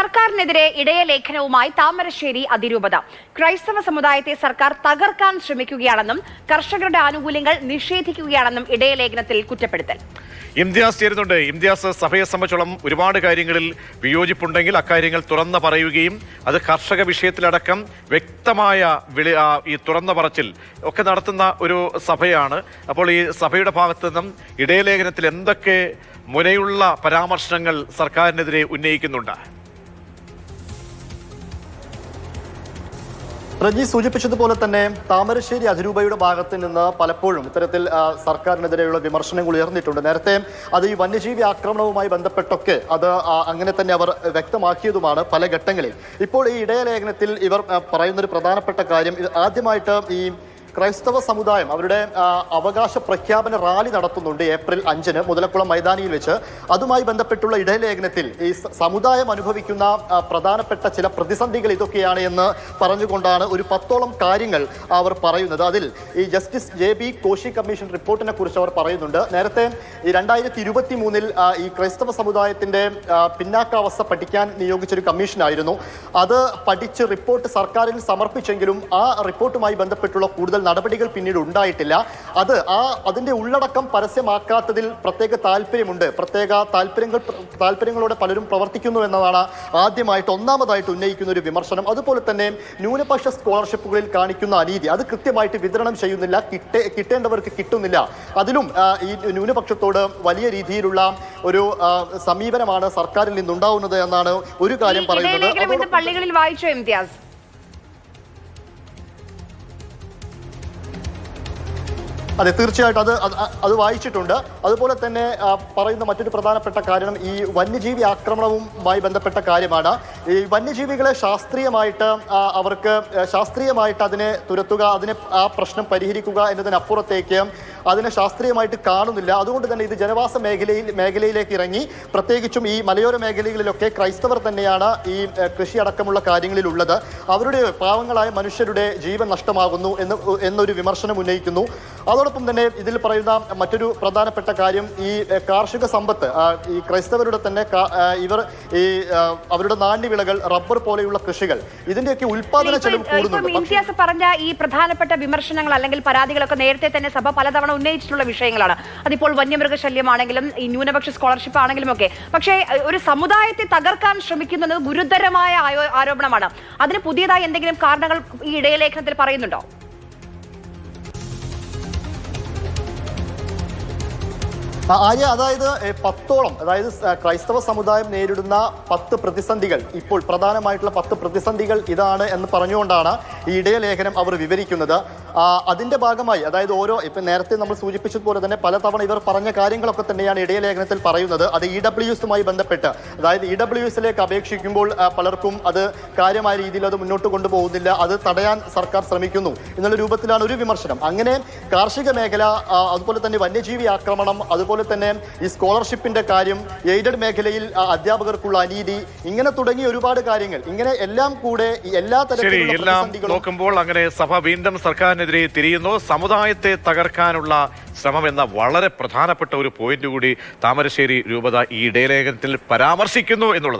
സർക്കാരിനെതിരെ ഇടയലേഖനവുമായി താമരശ്ശേരി അതിരൂപത. ക്രൈസ്തവ സമുദായത്തെ സർക്കാർ തകർക്കാൻ ശ്രമിക്കുകയാണെന്നും കർഷകരുടെ ആനുകൂല്യങ്ങൾ നിഷേധിക്കുകയാണെന്നും ഇടയലേഖനത്തിൽ കുറ്റപ്പെടുത്തൽ. ഇംതിയാസ് ചേരുന്നുണ്ട്. ഇംതിയാസ് സഭയെ സംബന്ധിച്ചോളം ഒരുപാട് കാര്യങ്ങളിൽ വിയോജിപ്പുണ്ടെങ്കിൽ അക്കാര്യങ്ങൾ തുറന്നു പറയുകയും അത് കർഷക വിഷയത്തിലടക്കം വ്യക്തമായ വിളി ഈ തുറന്ന പറച്ചിൽ ഒക്കെ നടത്തുന്ന ഒരു സഭയാണ്. അപ്പോൾ ഈ സഭയുടെ ഭാഗത്തു നിന്നും ഇടയലേഖനത്തിൽ എന്തൊക്കെ മുനയുള്ള പരാമർശങ്ങൾ സർക്കാരിനെതിരെ ഉന്നയിക്കുന്നുണ്ട്? റജി സൂചിപ്പിച്ചതുപോലെ തന്നെ താമരശ്ശേരി അതിരൂപയുടെ ഭാഗത്ത് നിന്ന് പലപ്പോഴും ഇത്തരത്തിൽ സർക്കാരിനെതിരെയുള്ള വിമർശനങ്ങൾ ഉയർന്നിട്ടുണ്ട്. നേരത്തെ അത് ഈ വന്യജീവി ആക്രമണവുമായി ബന്ധപ്പെട്ടൊക്കെ അത് അങ്ങനെ തന്നെ അവർ വ്യക്തമാക്കിയതുമാണ് പല ഘട്ടങ്ങളിൽ. ഇപ്പോൾ ഈ ഇടയലേഖനത്തിൽ ഇവർ പറയുന്നൊരു പ്രധാനപ്പെട്ട കാര്യം ആദ്യമായിട്ട് ഈ ക്രൈസ്തവ സമുദായം അവരുടെ അവകാശ പ്രഖ്യാപന റാലി നടത്തുന്നുണ്ട് ഏപ്രിൽ അഞ്ചിന് മുതലക്കുളം മൈതാനിയിൽ വെച്ച്. അതുമായി ബന്ധപ്പെട്ടുള്ള ഇടലേഖനത്തിൽ ഈ സമുദായം അനുഭവിക്കുന്ന പ്രധാനപ്പെട്ട ചില പ്രതിസന്ധികൾ ഇതൊക്കെയാണ് എന്ന് പറഞ്ഞുകൊണ്ടാണ് ഒരു പത്തോളം കാര്യങ്ങൾ അവർ പറയുന്നത്. അതിൽ ഈ justice J B Koshy commission റിപ്പോർട്ടിനെ കുറിച്ച് അവർ പറയുന്നുണ്ട്. നേരത്തെ ഈ രണ്ടായിരത്തി ഇരുപത്തി മൂന്നിൽ ഈ ക്രൈസ്തവ സമുദായത്തിന്റെ പിന്നാക്കാവസ്ഥ പഠിക്കാൻ നിയോഗിച്ചൊരു കമ്മീഷനായിരുന്നു. അത് പഠിച്ച് റിപ്പോർട്ട് സർക്കാരിൽ സമർപ്പിച്ചെങ്കിലും ആ റിപ്പോർട്ടുമായി ബന്ധപ്പെട്ടുള്ള കൂടുതൽ നടപടികൾ പിന്നീട് ഉണ്ടായിട്ടില്ല. അത് ആ അതിന്റെ ഉള്ളടക്കം പരസ്യമാക്കാത്തതിൽ പ്രത്യേക താല്പര്യമുണ്ട്. പ്രത്യേക താല്പര്യങ്ങൾ താല്പര്യങ്ങളോടെ പലരും പ്രവർത്തിക്കുന്നു എന്നതാണ് ആദ്യമായിട്ട് ഒന്നാമതായിട്ട് ഉന്നയിക്കുന്ന ഒരു വിമർശനം. അതുപോലെ തന്നെ ന്യൂനപക്ഷ സ്കോളർഷിപ്പുകളിൽ കാണിക്കുന്ന അനീതി. അത് കൃത്യമായിട്ട് വിതരണം ചെയ്യുന്നില്ല. കിട്ടേ കിട്ടേണ്ടവർക്ക് കിട്ടുന്നില്ല. അതിലും ഈ ന്യൂനപക്ഷത്തോട് വലിയ രീതിയിലുള്ള ഒരു സമീപനമാണ് സർക്കാരിൽ നിന്നുണ്ടാവുന്നത് എന്നാണ് ഒരു കാര്യം പറയുന്നത്. പള്ളികളിൽ വായിച്ചു ഇംതിയാസ് അതെ തീർച്ചയായിട്ടും അത് അത് വായിച്ചിട്ടുണ്ട്. അതുപോലെ തന്നെ പറയുന്ന മറ്റൊരു പ്രധാനപ്പെട്ട കാരണം ഈ വന്യജീവി ആക്രമണവുമായി ബന്ധപ്പെട്ട കാര്യമാണ്. ഈ വന്യജീവികളെ ശാസ്ത്രീയമായിട്ട് അവർക്ക് ശാസ്ത്രീയമായിട്ട് അതിനെ തുരത്തുക അതിനെ ആ പ്രശ്നം പരിഹരിക്കുക എന്നതിനപ്പുറത്തേക്ക് അതിനെ ശാസ്ത്രീയമായിട്ട് കാണുന്നില്ല. അതുകൊണ്ട് തന്നെ ഇത് ജനവാസ മേഖലയിൽ മേഖലയിലേക്ക് ഇറങ്ങി പ്രത്യേകിച്ചും ഈ മലയോര മേഖലകളിലൊക്കെ ക്രൈസ്തവർ തന്നെയാണ് ഈ കൃഷി അടക്കമുള്ള കാര്യങ്ങളിലുള്ളത്. അവരുടെ പാവങ്ങളായ മനുഷ്യരുടെ ജീവൻ നഷ്ടമാകുന്നു എന്ന് എന്നൊരു വിമർശനം ഉന്നയിക്കുന്നു. അതോടൊപ്പം തന്നെ ഇതിൽ പറയുന്ന മറ്റൊരു പ്രധാനപ്പെട്ട കാര്യം ഈ കാർഷിക സമ്പത്ത് ഈ ക്രൈസ്തവരുടെ തന്നെ ഇവർ ഈ അവരുടെ നാണ്യവിളകൾ റബ്ബർ പോലെയുള്ള കൃഷികൾ ഇതിന്റെയൊക്കെ ഉൽപാദന ചെലവ് കൂടുന്നുണ്ട്. പറഞ്ഞ ഈ പ്രധാനപ്പെട്ട വിമർശനങ്ങൾ അല്ലെങ്കിൽ പരാതികളൊക്കെ നേരത്തെ തന്നെ സഭ പലതവണ ഉന്നയിച്ചിട്ടുള്ള വിഷയങ്ങളാണ്. അതിപ്പോൾ വന്യമൃഗശല്യമാണെങ്കിലും ഈ ന്യൂനപക്ഷ സ്കോളർഷിപ്പ് ആണെങ്കിലും ഒക്കെ. പക്ഷേ ഒരു സമുദായത്തെ തകർക്കാൻ ശ്രമിക്കുന്നത് ഗുരുതരമായ ആരോപണമാണ്. അതിന് പുതിയതായി എന്തെങ്കിലും കാരണങ്ങൾ ഈ ഇടയലേഖനത്തിൽ പറയുന്നുണ്ടോ? ആര്യ അതായത് പത്തോളം അതായത് ക്രൈസ്തവ സമുദായം നേരിടുന്ന പത്ത് പ്രതിസന്ധികൾ ഇപ്പോൾ പ്രധാനമായിട്ടുള്ള പത്ത് പ്രതിസന്ധികൾ ഇതാണ് എന്ന് പറഞ്ഞുകൊണ്ടാണ് ഈ ഇടയലേഖനം അവർ വിവരിക്കുന്നത്. അതിന്റെ ഭാഗമായി അതായത് ഓരോ ഇപ്പൊ നേരത്തെ നമ്മൾ സൂചിപ്പിച്ചതുപോലെ തന്നെ പലതവണ ഇവർ പറഞ്ഞ കാര്യങ്ങളൊക്കെ തന്നെയാണ് ഇടയലേഖനത്തിൽ പറയുന്നത്. അത് ഇ ഡബ്ല്യു എസുമായി ബന്ധപ്പെട്ട് അതായത് ഇ ഡബ്ല്യു എസിലേക്ക് അപേക്ഷിക്കുമ്പോൾ പലർക്കും അത് കാര്യമായ രീതിയിൽ അത് മുന്നോട്ട് കൊണ്ടുപോകുന്നില്ല. അത് തടയാൻ സർക്കാർ ശ്രമിക്കുന്നു എന്നുള്ള രൂപത്തിലാണ് ഒരു വിമർശനം. അങ്ങനെ കാർഷിക മേഖല അതുപോലെ തന്നെ വന്യജീവി ആക്രമണം അതുപോലെ തന്നെ ഈ സ്കോളർഷിപ്പിന്റെ കാര്യം എയ്ഡഡ് മേഖലയിൽ അധ്യാപകർക്കുള്ള അനീതി ഇങ്ങനെ തുടങ്ങിയ ഒരുപാട് കാര്യങ്ങൾ. ഇങ്ങനെ എല്ലാം കൂടെ എല്ലാ തരത്തിലുള്ള നോക്കുമ്പോൾ അങ്ങനെ സഭ വീണ്ടും സർക്കാരിനെതിരെ തിരിയുന്നു. സമുദായത്തെ തകർക്കാനുള്ള ശ്രമം എന്ന വളരെ പ്രധാനപ്പെട്ട ഒരു പോയിന്റ് കൂടി താമരശ്ശേരി രൂപത ഈ ഇടയലേഖനത്തിൽ പരാമർശിക്കുന്നു എന്നുള്ളതാണ്.